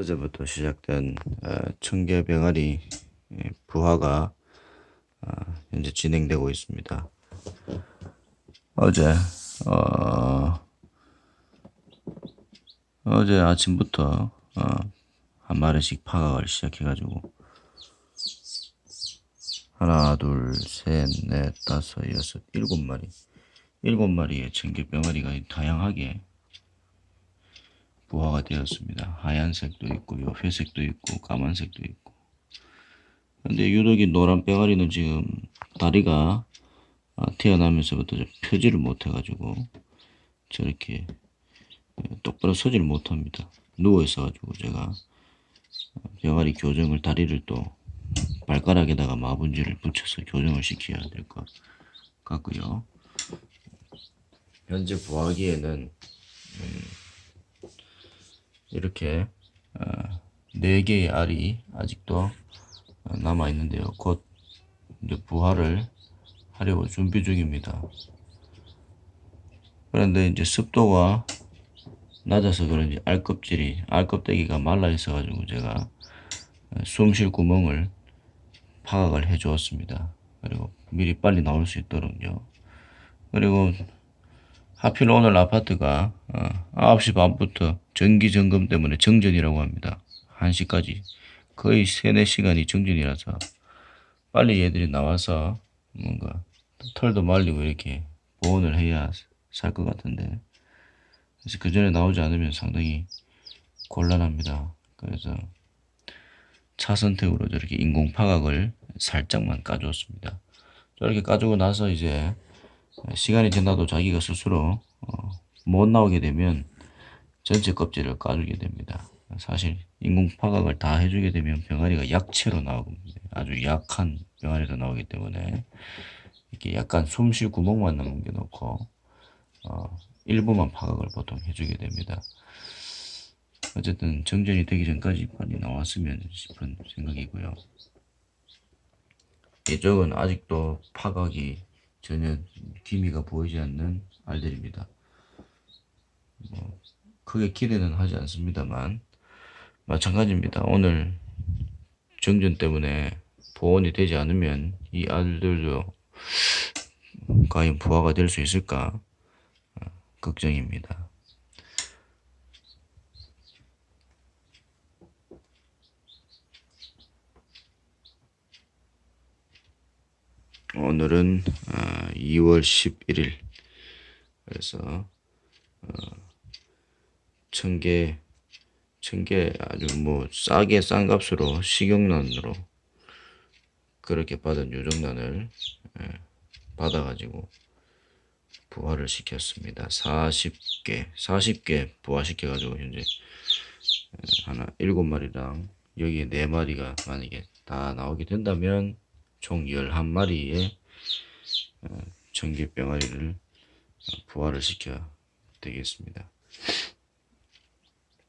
어제부터 시작된 어, 청계 병아리 예, 부화가 어, 현재 진행되고 있습니다. 어제 어, 어제 아침부터 어, 한 마리씩 파각을 시작해가지고 하나 둘셋넷 다섯 여섯 일곱 마리 일곱 마리의 청계 병아리가 다양하게 부화가 되었습니다. 하얀색도 있고 요 회색도 있고 까만색도 있고 근데 유독 이 노란 병아리는 지금 다리가 아, 태어나면서부터 좀 펴지를 못해가지고 저렇게 똑바로 서지를 못합니다. 누워 있어가지고 제가 병아리 교정을 다리를 또 발가락에다가 마분지를 붙여서 교정을 시켜야 될 것 같고요. 현재 부화기에는 이렇게 어, 네 개의 알이 아직도 어, 남아 있는데요. 곧 부화를 하려고 준비 중입니다. 그런데 이제 습도가 낮아서 그런지 알 껍질이 알 껍데기가 말라 있어 가지고 제가 숨 쉴 구멍을 파각을 해 주었습니다. 그리고 미리 빨리 나올 수 있도록요. 그리고 하필 오늘 아파트가 어, 9시 반부터 전기 점검 때문에 정전이라고 합니다. 1시까지 거의 3, 4시간이 정전이라서 빨리 얘들이 나와서 뭔가 털도 말리고 이렇게 보온을 해야 살 것 같은데 그래서 그 전에 나오지 않으면 상당히 곤란합니다. 그래서 차 선택으로 저렇게 인공 파각을 살짝만 까주었습니다. 저렇게 까주고 나서 이제 시간이 지나도 자기가 스스로 어, 못 나오게 되면 전체 껍질을 까주게 됩니다. 사실 인공 파각을 다 해주게 되면 병아리가 약체로 나오고 아주 약한 병아리로 나오기 때문에 이렇게 약간 숨쉴 구멍만 남겨놓고 어, 일부만 파각을 보통 해주게 됩니다. 어쨌든 정전이 되기 전까지 빨리 나왔으면 싶은 생각이고요. 이쪽은 아직도 파각이 전혀 기미가 보이지 않는 알들입니다. 뭐 크게 기대는 하지 않습니다만 마찬가지입니다. 오늘 정전 때문에 보온이 되지 않으면 이 알들도 과연 부화가 될 수 있을까 어, 걱정입니다. 오늘은 2월 11일 그래서 어, 천개 천개 아주 뭐 싸게 싼 값으로 식용란으로 그렇게 받은 요정란을 예, 받아가지고 부화를 시켰습니다. 40개 40개 부화시켜가지고 현재 예, 하나 7마리랑 여기에 4마리가 만약에 다 나오게 된다면 총 11마리의 어, 전기병아리를 부화를 시켜 되겠습니다.